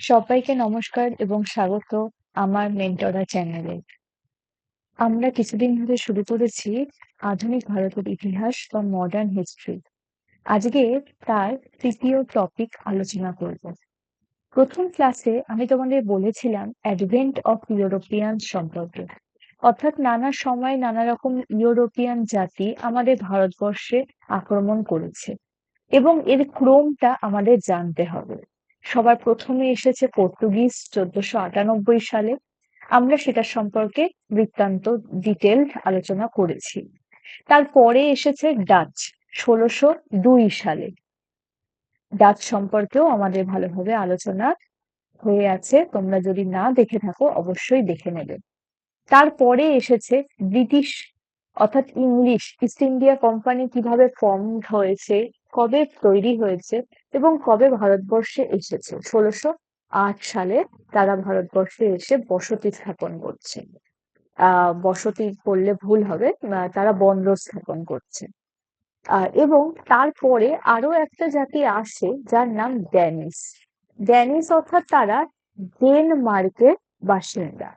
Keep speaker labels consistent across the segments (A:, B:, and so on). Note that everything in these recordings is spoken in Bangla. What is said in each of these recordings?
A: সবাইকে নমস্কার এবং স্বাগত আমার মেন্টরা চ্যানেলে। আমরা কিছুদিন ধরে শুরু করেছি আধুনিক ভারতের ইতিহাস বা মডার্ন হিস্ট্রি আজকে তার তৃতীয় টপিক আলোচনা করব। প্রথম ক্লাসে আমি তোমাদের বলেছিলাম অ্যাডভেন্ট অফ ইউরোপিয়ান সম্পর্কে। অর্থাৎ নানা সময় নানা রকম ইউরোপিয়ান জাতি আমাদের ভারতবর্ষে আক্রমণ করেছে। এবং এর ক্রমটা আমাদের জানতে হবে। সবার প্রথমে এসেছে পর্তুগিজ চোদ্দশো আটানব্বই সালে। আমরা সেটা সম্পর্কে বৃত্তান্ত ডিটেল আলোচনা করেছি। তারপরে এসেছে ডাচ ষোলোশো দুই সালে। ডাচ সম্পর্কেও আমাদের ভালোভাবে আলোচনা হয়ে আছে। তোমরা যদি না দেখে থাকো, অবশ্যই দেখে নেবে। তারপরে এসেছে ব্রিটিশ, অর্থাৎ ইংলিশ, ইস্ট ইন্ডিয়া কোম্পানি কীভাবে ফর্ম হয়েছে কবে তৈরি হয়েছে এবং কবে ভারতবর্ষে এসেছে? ষোলোশো আট সালে তারা ভারতবর্ষে এসে বসতি স্থাপন করছে। আহ, বসতি করলে ভুল হবে তারা বন্দর স্থাপন করছে। এবং তারপরে আরও একটা জাতি আসে যার নাম ড্যানিস ড্যানিস অর্থাৎ তারা ডেনমার্কের বাসিন্দা।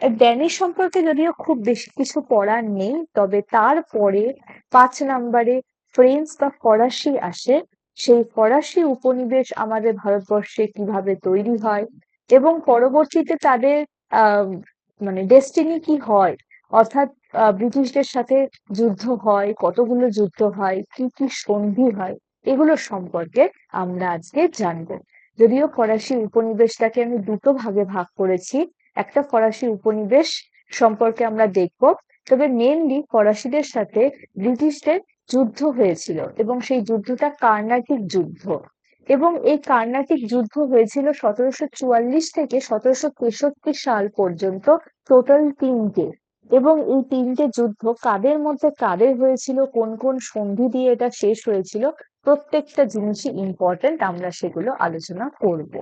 A: ড্যানিশ সম্পর্কে যদিও খুব বেশি কিছু পড়ার নেই, তবে তারপরে পাঁচ নাম্বারে ফ্রেঞ্চ বা ফরাসি আসে, সেই ফরাসি উপনিবেশ আমাদের ভারতবর্ষে কীভাবে তৈরি হয় এবং পরবর্তীতে তাদের মানে ডেস্টিনি কি হয়? অর্থাৎ ব্রিটিশদের সাথে যুদ্ধ হয়, কতগুলো যুদ্ধ হয়, কি কি সন্ধি হয়, এগুলো সম্পর্কে আমরা আজকে জানব। যদিও ফরাসি উপনিবেশটাকে আমি দুটো ভাগে ভাগ করেছি, একটা ফরাসি উপনিবেশ সম্পর্কে আমরা দেখব, তবে মেনলি ফরাসিদের সাথে ব্রিটিশদের যুদ্ধ হয়েছিল এবং সেই যুদ্ধটা কার্নাটিক যুদ্ধ। এবং এই কার্নাটিক যুদ্ধ হয়েছিল সতেরোশো চুয়াল্লিশ থেকে সতেরোশো তেষট্টি সাল পর্যন্ত টোটাল তিনটে। এবং এই তিনটে যুদ্ধ কাদের মধ্যে কাদের হয়েছিল, কোন কোন সন্ধি দিয়ে এটা শেষ হয়েছিল, প্রত্যেকটা জিনিসই ইম্পর্টেন্ট আমরা সেগুলো আলোচনা করব।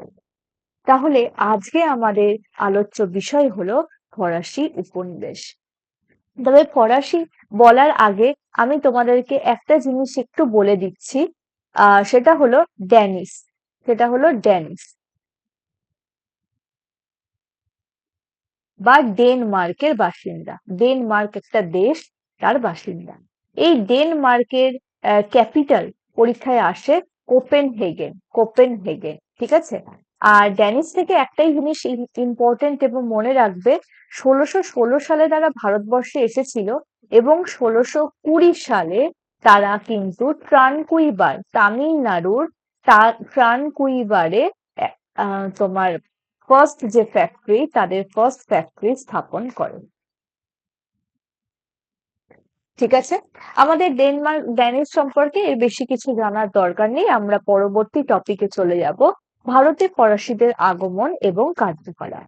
A: তাহলে আজকে আমাদের আলোচ্য বিষয় হলো ফরাসি উপনিবেশ। তবে ফরাসি বলার আগে আমি তোমাদেরকে একটা জিনিস একটু বলে দিচ্ছি। সেটা হলো ড্যানিস সেটা হলো ড্যানিস বা ডেনমার্কের বাসিন্দা। ডেনমার্ক একটা দেশ, তার বাসিন্দা। এই ডেনমার্কের ক্যাপিটাল পরীক্ষায় আসে কোপেন হেগেন কোপেন হেগেন ঠিক আছে? আর ড্যানিস থেকে একটাই জিনিস ইম্পর্টেন্ট এবং মনে রাখবে, ষোলোশো ষোলো সালে তারা ভারতবর্ষে এসেছিল এবং ষোলোশো কুড়ি সালে তারা কিন্তু ট্রানকুইবার তামিলনাড়ুর ট্রানকুইবারে তোমার ফার্স্ট যে ফ্যাক্টরি তাদের ফার্স্ট ফ্যাক্টরি স্থাপন করে। ঠিক আছে? আমাদের ডেনমার্ক ড্যানিশ সম্পর্কে এর বেশি কিছু জানার দরকার নেই, আমরা পরবর্তী টপিকে চলে যাব। ভারতে ফরাসিদের আগমন এবং কার্যকলাপ।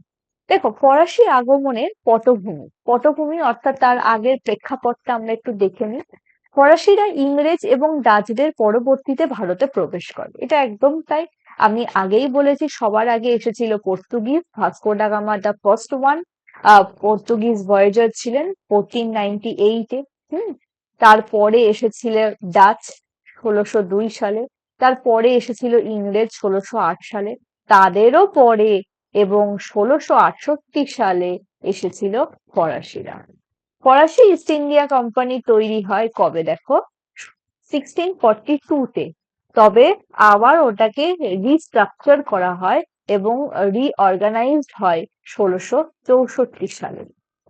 A: দেখো, ফরাসি আগমনের পটভূমি পটভূমি অর্থাৎ তার আগের প্রেক্ষাপটটা আমরা একটু দেখে নিই। ফরাসিরা ইংরেজ এবং ডাচদের পরবর্তীতে ভারতে প্রবেশ করে। এটা একদম তাই। আমি আগেই বলেছি, সবার আগে এসেছিল Portuguese. Vasco da Gama the first one. Portuguese voyager ছিলেন ফোরটিন নাইনটি এইটে। হুম? তারপরে এসেছিল ডাচ ষোলোশো দুই সালে। তারপরে এসেছিল ইংরেজ ষোলোশো আট সালে। তাদেরও পরে এবং ষোলোশো আটষট্টি সালে এসেছিল ফরাসিরা। ফরাসি ইস্ট ইন্ডিয়া কোম্পানি তৈরি হয় কবে দেখো? সিক্সটিন ফর্টি টুতে। তবে আবার ওটাকে রিস্ট্রাকচার করা হয় এবং রিঅর্গানাইজড হয় ষোলোশো চৌষট্টি সালে।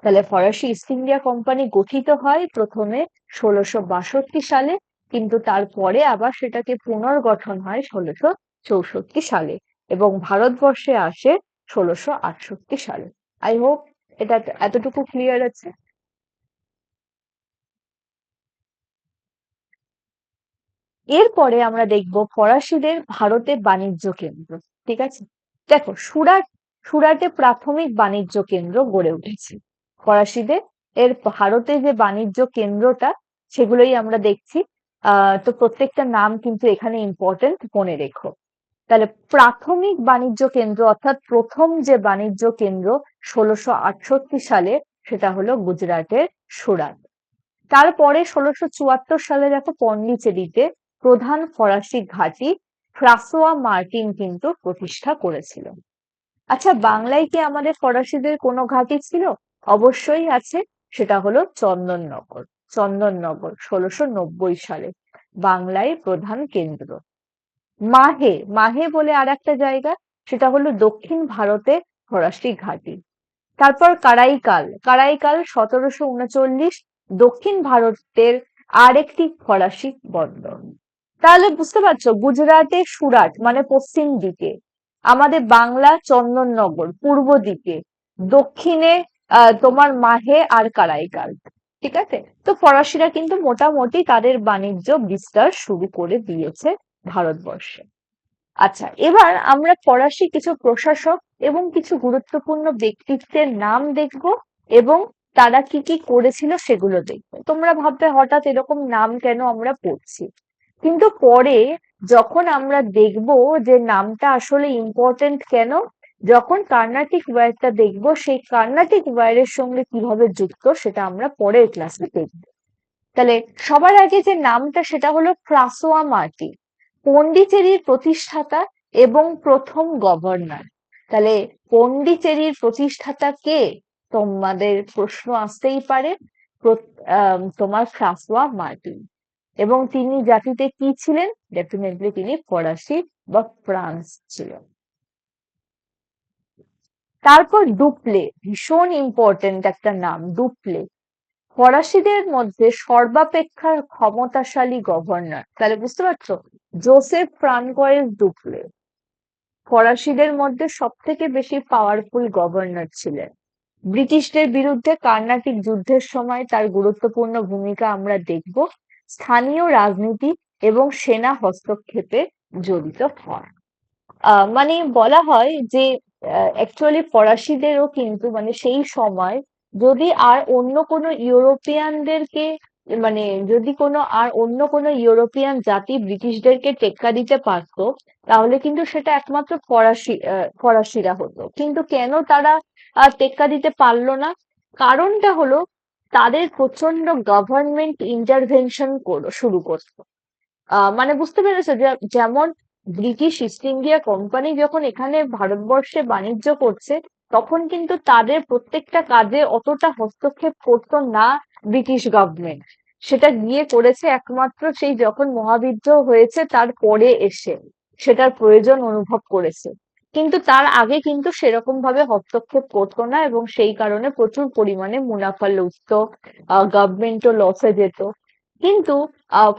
A: তাহলে ফরাসি ইস্ট ইন্ডিয়া কোম্পানি গঠিত হয় প্রথমে ষোলোশো বাষট্টি সালে, কিন্তু তারপরে আবার সেটাকে পুনর্গঠন হয় ষোলোশো চৌষট্টি সালে এবং ভারতবর্ষে আসে ষোলোশো আটষট্টি সালে। আই হোপ এটা এতটুকু ক্লিয়ার আছে? এরপরে আমরা দেখব ফরাসিদের ভারতে বাণিজ্য কেন্দ্র, ঠিক আছে? দেখো, সুরাট, সুরাটে প্রাথমিক বাণিজ্য কেন্দ্র গড়ে উঠেছে। ফরাসিদের, এর ভারতে যে বাণিজ্য কেন্দ্রটা, সেগুলোই আমরা দেখছি। আহ, তো প্রত্যেকটা নাম কিন্তু এখানে ইম্পর্টেন্ট মনে রেখো। তাহলে প্রাথমিক বাণিজ্য কেন্দ্র অর্থাৎ প্রথম যে বাণিজ্য কেন্দ্র ষোলোশো আটষট্টি সালে, সেটা হলো গুজরাটের সুরাট। তারপরে ষোলোশো চুয়াত্তর সালে দেখো পন্ডিচেরিতে প্রধান ফরাসি ঘাঁটি ফ্রাসোয়া মার্টিন কিন্তু প্রতিষ্ঠা করেছিল। আচ্ছা বাংলায় কি আমাদের ফরাসিদের কোনো ঘাঁটি ছিল? অবশ্যই আছে, সেটা হলো চন্দননগর। চন্দননগর ষোলোশো নব্বই সালে বাংলায় প্রধান কেন্দ্র। মাহে মাহে বলে আর একটা জায়গা, সেটা হলো দক্ষিণ ভারতে ফরাসি ঘাটি। তারপর কারাইকাল কারাইকাল সতেরোশো উনচল্লিশ, দক্ষিণ ভারতের আরেকটি ফরাসি বন্দর। তাহলে বুঝতে পারছ, গুজরাটে সুরাট মানে পশ্চিম দিকে, আমাদের বাংলা চন্দননগর, পূর্ব দিকে, দক্ষিণে তোমার মাহে আর কারাইকাল, ঠিক আছে? তো ফরাসিরা কিন্তু মোটামুটি তাদের বাণিজ্য বিস্তার শুরু করে দিয়েছে। ভারতবর্ষে। আচ্ছা এবার আমরা ফরাসি কিছু প্রশাসক এবং কিছু গুরুত্বপূর্ণ ব্যক্তিত্বের নাম দেখব এবং তারা কি কি করেছিল সেগুলো দেখব। তোমরা ভাববে হঠাৎ এরকম নাম কেন আমরা পড়ছি? কিন্তু পরে যখন আমরা দেখব যে নামটা আসলে ইম্পর্টেন্ট কেন, যখন কার্নাটিক ওয়ারটা দেখব, সেই কার্নাটিক ওয়ারের সঙ্গে কীভাবে যুক্ত সেটা আমরা পরের ক্লাসে দেখব। তাহলে সবার আগে যে নামটা সেটা হলো ফ্রাসোয়া মার্টি পন্ডিচেরির প্রতিষ্ঠাতা এবং প্রথম গভর্নর। তাহলে পন্ডিচেরির প্রতিষ্ঠাতা কে? তোমাদের প্রশ্ন আসতেই পারে। তোমার ফ্রাসোয়া মার্টিন। এবং তিনি জাতিতে কি ছিলেন? ডেফিনেটলি তিনি ফরাসি বা ফ্রান্স ছিলেন। তারপর ডুপ্লে ভীষণ ইম্পর্টেন্ট একটা নাম ডুপ্লে ফরাসিদের মধ্যে সর্বাপেক্ষা ক্ষমতাশালী গভর্নর। তাহলে বুঝতে পারছ? জোসেফ ফ্রানকয়েস ডুপ্লে ফরাসিদের মধ্যে সব থেকে বেশি পাওয়ারফুল গভর্নর ছিলেন। ব্রিটিশদের বিরুদ্ধে কার্নাটিক যুদ্ধের সময় তার গুরুত্বপূর্ণ ভূমিকা আমরা দেখব। স্থানীয় রাজনীতি এবং সেনা হস্তক্ষেপে জড়িত হয় মানে বলা হয় যে অ্যাকচুয়ালি ফরাসিদেরও কিন্তু মানে সেই সময় যদি আর অন্য কোনো ইউরোপিয়ানদেরকে মানে যদি কোনো আর অন্য কোনো ইউরোপিয়ান জাতি ব্রিটিশদেরকে টেক্কা দিতে পারত, তাহলে কিন্তু সেটা একমাত্র ফরাসি ফরাসিরা হতো। কিন্তু কেন তারা টেক্কা দিতে পারল না? কারণটা হলো তাদের প্রচণ্ড গভর্নমেন্ট ইন্টারভেনশন শুরু করতো। মানে বুঝতে পেরেছ যেমন ব্রিটিশ ইস্ট ইন্ডিয়া কোম্পানি যখন এখানে ভারতবর্ষে বাণিজ্য করছে তখন কিন্তু তাদের প্রত্যেকটা কাজে অতটা হস্তক্ষেপ করতো না ব্রিটিশ গভর্নমেন্ট সেটা গিয়ে করেছে একমাত্র সেই যখন মহাবিদ্রোহ হয়েছে তারপরে এসে সেটার প্রয়োজন অনুভব করেছে। কিন্তু তার আগে কিন্তু সেরকম ভাবে হস্তক্ষেপ করতো না এবং সেই কারণে প্রচুর পরিমাণে মুনাফা লুটত গভর্নমেন্টও লসে যেত। কিন্তু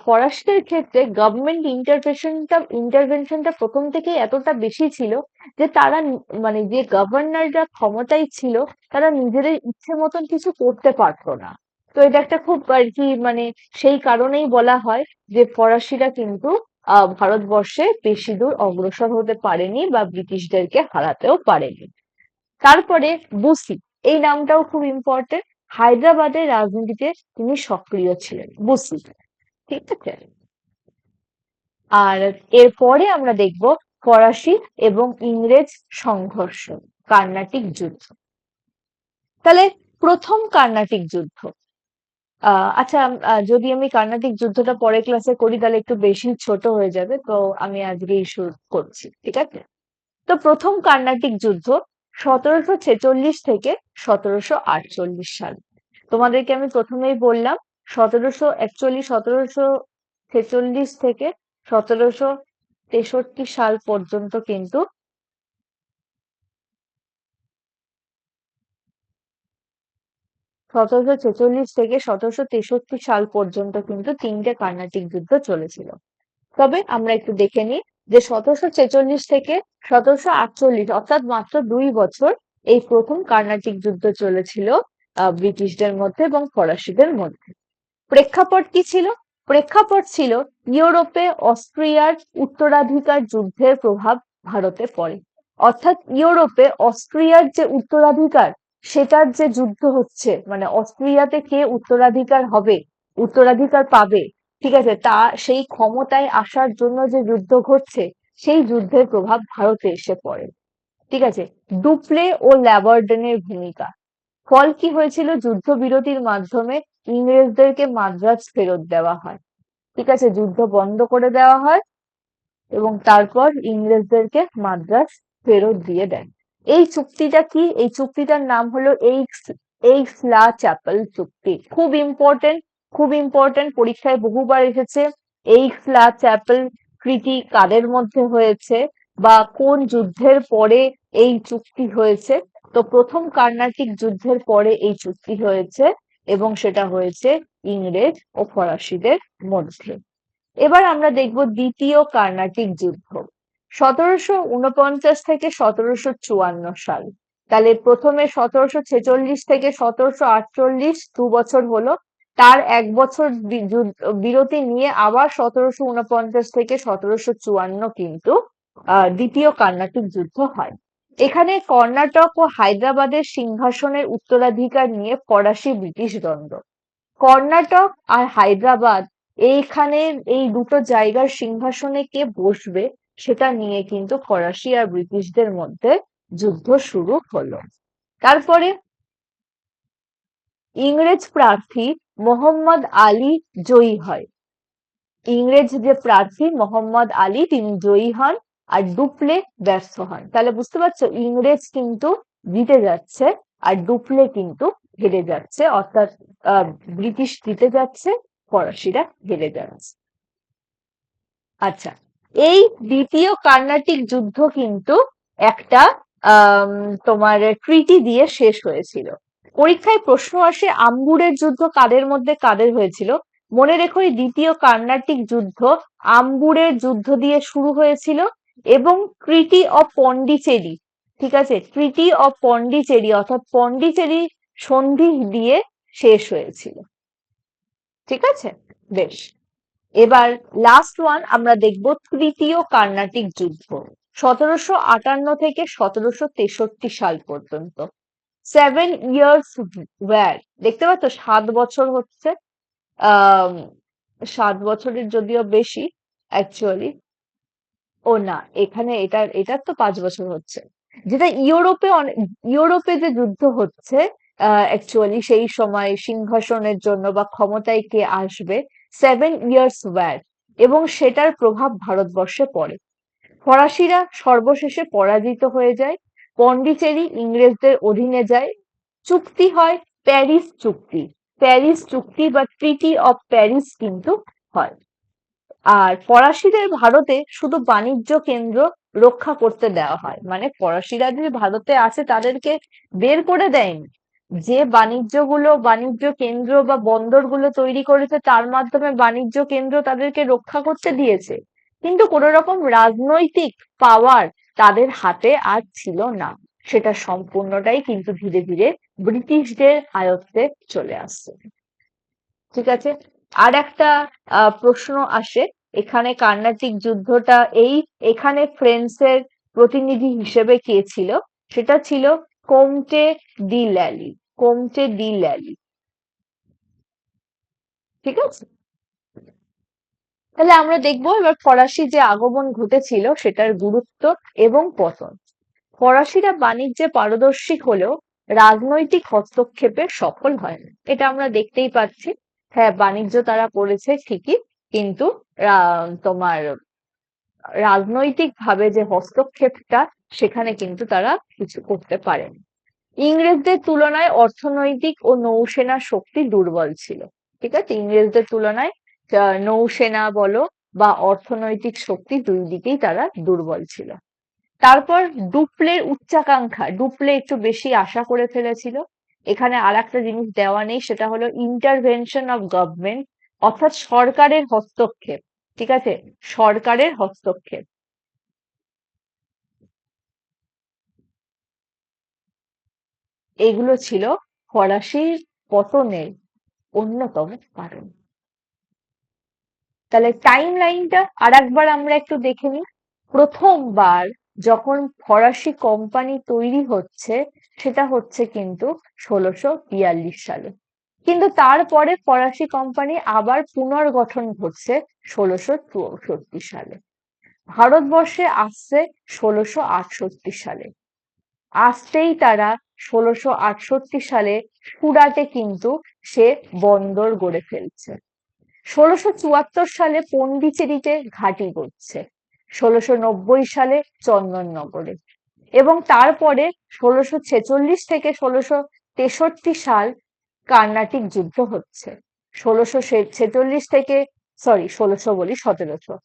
A: ফরাসিদের ক্ষেত্রে গভর্নমেন্ট ইন্টারভেনশনটা ইন্টারভেনশনটা প্রথম থেকে এতটা বেশি ছিল যে তারা মানে যে গভর্নররা ক্ষমতায় ছিল, তারা নিজেদের ইচ্ছে মতন কিছু করতে পারতো না। তো এটা একটা খুব আর কি মানে সেই কারণেই বলা হয় যে ফরাসিরা কিন্তু, আহ, ভারতবর্ষে বেশি দূর অগ্রসর হতে পারেনি বা ব্রিটিশদেরকে হারাতেও পারেনি। তারপরে বুসি, এই নামটাও খুব ইম্পর্টেন্ট হায়দ্রাবাদের রাজনীতিতে তিনি সক্রিয় ছিলেন বুসি। ঠিক আছে? আর এরপরে আমরা দেখব ফরাসি এবং ইংরেজ সংঘর্ষ, কার্নাটিক যুদ্ধ। তাহলে প্রথম কার্নাটিক যুদ্ধ। আচ্ছা যদি আমি কার্নাটিক যুদ্ধটা পরের ক্লাসে করি, তাহলে একটু বেশি ছোট হয়ে যাবে, তো আমি আজকে শুরু করছি, ঠিক আছে? তো প্রথম কার্নাটিক যুদ্ধ সতেরোশো ছেচল্লিশ থেকে সতেরোশো আটচল্লিশ সাল। তোমাদেরকে আমি প্রথমেই বললাম সতেরোশো একচল্লিশ, সতেরোশো ছেচল্লিশ থেকে সতেরোশো তেষট্টি সাল পর্যন্ত কিন্তু সতেরোশো ছেচল্লিশ থেকে সতেরোশো তেষট্টি সাল পর্যন্ত কিন্তু তিনটে কার্নাটিক যুদ্ধ চলেছিল। তবে আমরা একটু দেখে নিই যে সতেরোশো ছেচল্লিশ থেকে সতেরোশো আটচল্লিশ, অর্থাৎ মাত্র দুই বছর এই প্রথম কার্নাটিক যুদ্ধ চলেছিল ব্রিটিশদের মধ্যে এবং ফরাসিদের মধ্যে। প্রেক্ষাপট কি ছিল? প্রেক্ষাপট ছিল ইউরোপে অস্ট্রিয়ার উত্তরাধিকার যুদ্ধের প্রভাব ভারতে পড়ে। অর্থাৎ ইউরোপে অস্ট্রিয়ার যে উত্তরাধিকার, সেটার যে যুদ্ধ হচ্ছে মানে অস্ট্রিয়াতে কে উত্তরাধিকার হবে, উত্তরাধিকার পাবে, ঠিক আছে, তা সেই ক্ষমতায় আসার জন্য যে যুদ্ধ ঘটছে, সেই যুদ্ধের প্রভাব ভারতে এসে পড়ে। ঠিক আছে, ডুপ্লে ও ল্যাবার্ডেনের ভূমিকা। ফল কি হয়েছিল? যুদ্ধবিরতির মাধ্যমে ইংরেজদেরকে মাদ্রাজ ফেরত দেওয়া হয়। ঠিক আছে, যুদ্ধ বন্ধ করে দেওয়া হয় এবং তারপর ইংরেজদেরকে মাদ্রাজ ফেরত দিয়ে দেন। এই চুক্তিটা কি? এই চুক্তিটার নাম হলো এইক্স এইক্স লা চ্যাপেল চুক্তি। খুব ইম্পর্টেন্ট খুব ইম্পর্টেন্ট পরীক্ষায় বহুবার এসেছে এইক্স লা চ্যাপেল ট্রিটি কাদের মধ্যে হয়েছে বা কোন যুদ্ধের পরে এই চুক্তি হয়েছে। তো প্রথম কার্নাটিক যুদ্ধের পরে এই চুক্তি হয়েছে এবং সেটা হয়েছে ইংরেজ ও ফরাসিদের মধ্যে। এবার আমরা দেখব দ্বিতীয় কার্নাটিক যুদ্ধ। সতেরোশো উনপঞ্চাশ থেকে সতেরোশো চুয়ান্ন সাল। তাহলে প্রথমে সতেরোশো ছেচল্লিশ থেকে সতেরোশো আটচল্লিশ দু বছর হলো। তার এক বছর বিরতি নিয়ে আবার সতেরোশো উনপঞ্চাশ থেকে সতেরোশো চুয়ান্ন কিন্তু দ্বিতীয় কার্নাটিক যুদ্ধ হয়। এখানে কর্ণাটক ও হায়দ্রাবাদের সিংহাসনের উত্তরাধিকার নিয়ে ফরাসি ব্রিটিশ দ্বন্দ্ব। কর্ণাটক আর হায়দ্রাবাদ এইখানে এই দুটো জায়গার সিংহাসনে কে বসবে সেটা নিয়ে কিন্তু ফরাসি আর ব্রিটিশদের মধ্যে যুদ্ধ শুরু হলো। তারপরে ইংরেজ প্রার্থী মোহাম্মদ আলী জয়ী হয়। ইংরেজ যে প্রার্থী মোহাম্মদ আলী, তিনি জয়ী হন। আর ডুপ্লে ব্যর্থ হন তাহলে বুঝতে পারছ, ইংরেজ কিন্তু জিতে যাচ্ছে আর ডুপ্লে কিন্তু হেরে যাচ্ছে, অর্থাৎ ব্রিটিশ জিতে যাচ্ছে, ফরাসিরা হেরে যাচ্ছে। আচ্ছা এই দ্বিতীয় কার্নাটিক যুদ্ধ কিন্তু একটা তোমার ট্রিটি দিয়ে শেষ হয়েছিল। পরীক্ষায় প্রশ্ন আসে, আম্বুরের যুদ্ধ কাদের মধ্যে কাদের হয়েছিল? মনে রেখো, এই দ্বিতীয় কার্নাটিক যুদ্ধ আম্বুরের যুদ্ধ দিয়ে শুরু হয়েছিল। এবং ট্রিটি অফ পন্ডিচেরি ঠিক আছে? ট্রিটি অফ পন্ডিচেরি অর্থাৎ পন্ডিচেরি সন্ধি দিয়ে শেষ হয়েছিল। ঠিক আছে? বেশ। এবার লাস্ট ওয়ান আমরা দেখব তৃতীয় কার্নাটিক যুদ্ধ, সতেরোশো আটান্ন থেকে সতেরোশো তেষট্টি সাল পর্যন্ত। সেভেন ইয়ার্স ওয়ার দেখতে পাচ্ছ? সাত বছর হচ্ছে। সাত বছরের যদিও বেশি অ্যাকচুয়ালি ও না, এখানে এটা এটার তো পাঁচ বছর হচ্ছে। যেটা ইউরোপে ইউরোপে যে যুদ্ধ হচ্ছে অ্যাকচুয়ালি সেই সময় সিংহাসনের জন্য বা ক্ষমতায় কে আসবে সেভেন ইয়ার্স ওয়ার এবং সেটার প্রভাব ভারতবর্ষে পড়ে। ফরাসিরা সর্বশেষে পরাজিত হয়ে যায়, পন্ডিচেরি ইংরেজদের অধীনে যায়, চুক্তি হয় প্যারিস চুক্তি। প্যারিস চুক্তি বা ট্রিটি অফ প্যারিস কিন্তু হয়। আর ফরাসিদের ভারতে শুধু বাণিজ্য কেন্দ্র রক্ষা করতে দেওয়া হয়। মানে ফরাসিরা যে ভারতে আছে তাদেরকে বের করে দেয়নি। যে বাণিজ্যগুলো, বাণিজ্য কেন্দ্র বা বন্দরগুলো তৈরি করেছে তার মাধ্যমে বাণিজ্য কেন্দ্র তাদেরকে রক্ষা করতে দিয়েছে। কিন্তু কোন রকম রাজনৈতিক পাওয়ার তাদের হাতে আর ছিল না। সেটা সম্পূর্ণটাই কিন্তু ধীরে ধীরে ব্রিটিশদের আয়ত্তে চলে আসছে। ঠিক আছে? আর একটা প্রশ্ন আসে। এখানে কার্নাটিক যুদ্ধটা এই, এখানে ফ্রেন্সের প্রতিনিধি হিসেবে কে ছিল? সেটা ছিল কোমটে দি ল্যালি, কোমটে দি ল্যালি। ঠিক আছে? তাহলে আমরা দেখব এবার ফরাসি যে আগমন ঘটেছিল সেটার গুরুত্ব এবং পতন। ফরাসিরা বাণিজ্যে পারদর্শী হলেও রাজনৈতিক হস্তক্ষেপে সফল হয় না এটা আমরা দেখতেই পাচ্ছি। হ্যাঁ বাণিজ্য তারা করেছে ঠিকই, কিন্তু তোমার রাজনৈতিক ভাবে যে হস্তক্ষেপটা, সেখানে কিন্তু তারা কিছু করতে পারেনি। ইংরেজদের তুলনায় অর্থনৈতিক ও নৌসেনা শক্তি দুর্বল ছিল, ঠিক আছে? ইংরেজদের তুলনায় নৌসেনা বলো বা অর্থনৈতিক শক্তি দুই দিকেই তারা দুর্বল ছিল। তারপর ডুপ্লের উচ্চাকাঙ্ক্ষা, ডুপ্লে একটু বেশি আশা করে ফেলেছিল এখানে আর একটা জিনিস দেওয়া নেই, সেটা হলো ইন্টারভেনশন অফ গভর্নমেন্ট অর্থাৎ সরকারের হস্তক্ষেপ, ঠিক আছে? সরকারের হস্তক্ষেপ। এগুলো ছিল ফরাসির পতনের অন্যতম কারণ। তাহলে টাইম লাইনটা আর একবার আমরা একটু দেখে নিই। প্রথমবার যখন ফরাসি কোম্পানি তৈরি হচ্ছে, সেটা হচ্ছে কিন্তু ষোলোশো বিয়াল্লিশ সালে। কিন্তু তারপরে ফরাসি কোম্পানি আবার পুনর্গঠন ঘটছে ষোলোশো চৌষট্টি সালে। ভারতবর্ষে আসছে ষোলোশো আটষট্টি সালে। আসতেই তারা ষোলোশো আটষট্টি সালে সুরাটে কিন্তু সে বন্দর গড়ে ফেলছে। ষোলোশো চুয়াত্তর সালে পন্ডিচেরিতে ঘাঁটি করছে ষোলোশো নব্বই সালে চন্দননগরে এবং তারপরে ষোলোশো ছেচল্লিশ থেকে ষোলোশো তেষট্টি সাল কার্নাটিক যুদ্ধ হচ্ছে। ষোলোশো ছেচল্লিশ থেকে সরি ষোলোশো বলি সতেরোশো।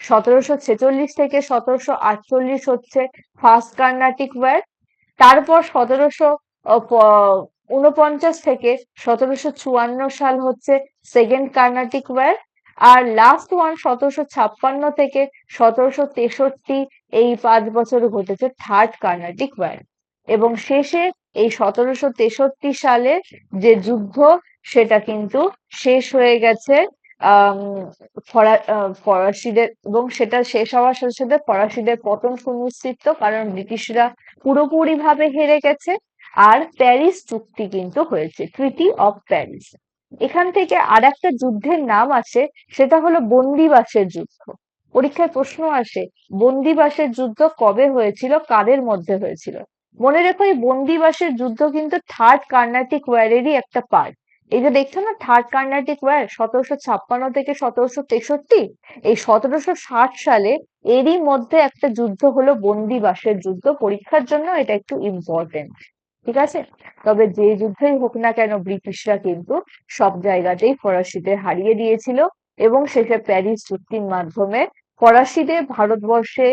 A: সতেরোশো ছেচল্লিশ থেকে সতেরোশো আটচল্লিশ হচ্ছে ফার্স্ট কার্নাটিক ওয়ার তারপর সতেরোশো উনপঞ্চাশ থেকে সতেরোশো চুয়ান্ন সাল হচ্ছে সেকেন্ড কার্নাটিক ওয়ার আর লাস্ট ওয়ান সতেরোশো ছাপ্পান্ন থেকে সতেরোশো তেষট্টি এই পাঁচ বছর ঘটেছে থার্ড কার্নাটিক ওয়ার এবং শেষে এই সতেরোশো তেষট্টি সালে যে যুদ্ধ, সেটা কিন্তু শেষ হয়ে গেছে ফরাসিদের, এবং সেটা শেষ হওয়ার সাথে সাথে ফরাসিদের পতন সুনিশ্চিত, কারণ ব্রিটিশরা পুরোপুরি ভাবে হেরে গেছে। আর প্যারিস চুক্তি কিন্তু হয়েছে ট্রিটি অফ প্যারিস এখান থেকে আর একটা যুদ্ধের নাম আছে সেটা হলো বন্দিবাসের যুদ্ধ। পরীক্ষায় প্রশ্ন আসে, বন্দিবাসের যুদ্ধ কবে হয়েছিল, কাদের মধ্যে হয়েছিল? মনে রেখো এই বন্দিবাসের যুদ্ধ কিন্তু থার্ড কার্নাটিক ওয়ারেরই একটা পার্ট এই যে দেখছ না থার্ড কার্নাটিক ওয়ার সতেরোশো ছাপ্পান্ন থেকে সতেরোশো তেষট্টি? এই সতেরোশো ষাট সালে এরই মধ্যে একটা যুদ্ধ হলো বন্দিবাসের যুদ্ধ। পরীক্ষার জন্য এটা একটু ইম্পর্টেন্ট ঠিক আছে? তবে যে যুদ্ধই হোক না কেন ব্রিটিশরা কিন্তু সব জায়গাতেই ফরাসিদের হারিয়ে দিয়েছিল এবং শেষে প্যারিস চুক্তির মাধ্যমে ফরাসিদের ভারতবর্ষে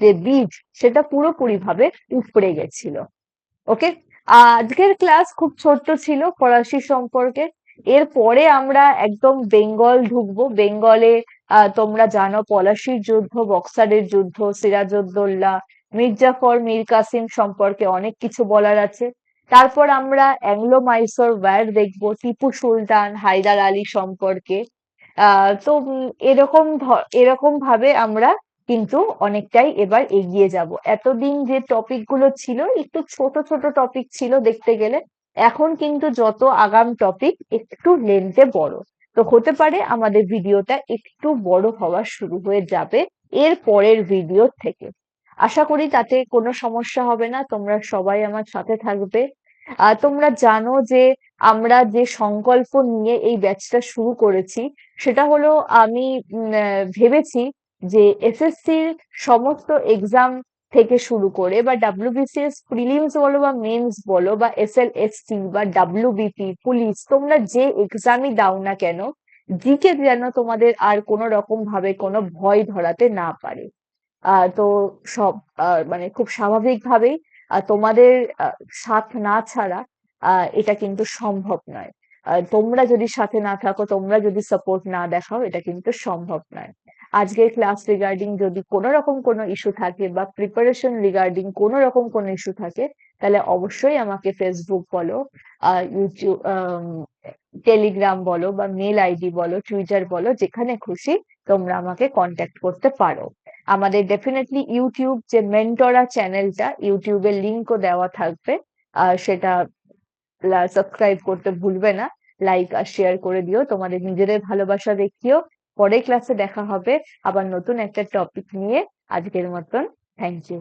A: যে বীজ, সেটা পুরোপুরি ভাবে উপড়ে গেছিল। ওকে? আজকের ক্লাস খুব ছোট্ট ছিল ফরাসি সম্পর্কে। এরপরে আমরা একদম বেঙ্গল ঢুকবো। বেঙ্গলে তোমরা জানো পলাশির যুদ্ধ, বক্সারের যুদ্ধ সিরাজউদ্দৌল্লা মির্জাফর মীর কাসিম সম্পর্কে অনেক কিছু বলার আছে। তারপর আমরা অ্যাংলো মাইসোর ওয়ার দেখব, টিপু সুলতান, হায়দার আলী সম্পর্কে। তো এরকম এরকম ভাবে আমরা কিন্তু অনেকটাই এবার এগিয়ে যাব। এতদিন যে টপিকগুলো ছিল, একটু ছোট ছোট টপিক ছিল দেখতে গেলে, এখন কিন্তু যত আগাম টপিক একটু লেন্থে বড়। তো হতে পারে আমাদের ভিডিওটা একটু বড় হওয়া শুরু হয়ে যাবে এর পরের ভিডিও থেকে। আশা করি তাতে কোনো সমস্যা হবে না। তোমরা সবাই আমার সাথে থাকবে। আহ তোমরা জানো যে আমরা যে সংকল্প নিয়ে এই ব্যাচটা শুরু করেছি, সেটা হলো আমি ভেবেছি যে এসএসসির সমস্ত এক্সাম থেকে শুরু করে বা ডাব্লিউবিসিএস প্রিলিমস বলো বা মেন্স বলো বা এস এল এসটি বা ডাব্লিউবিপি পুলিশ তোমরা যে এক্সামই দাও না কেন জিকে যেন তোমাদের আর কোনো রকম ভাবে কোনো ভয় ধরাতে না পারে। তো সব মানে খুব স্বাভাবিক ভাবেই তোমাদের সাথ না ছাড়া এটা কিন্তু সম্ভব নয়। তোমরা যদি সাথে না থাকো, তোমরা যদি সাপোর্ট না দেখাও, এটা কিন্তু সম্ভব নয়। আজকের ক্লাস রিগার্ডিং যদি কোনো রকম কোনো ইস্যু থাকে বা প্রিপারেশন রিগার্ডিং কোনো রকম কোনো ইস্যু থাকে, তাহলে অবশ্যই আমাকে ফেসবুক বলো ইউটিউব টেলিগ্রাম বলো বা মেল আইডি বলো টুইটার বলো, যেখানে খুশি তোমরা আমাকে কন্ট্যাক্ট করতে পারো। আমাদের ডেফিনেটলি ইউটিউব যে মেন্টরা চ্যানেলটা ইউটিউবের লিঙ্কও দেওয়া থাকবে। সেটা সাবস্ক্রাইব করতে ভুলবে না লাইক আর শেয়ার করে দিও। তোমাদের নিজেদের ভালোবাসা দেখিও। পরের ক্লাসে দেখা হবে। আবার নতুন একটা টপিক নিয়ে আজকের মতন। Thank you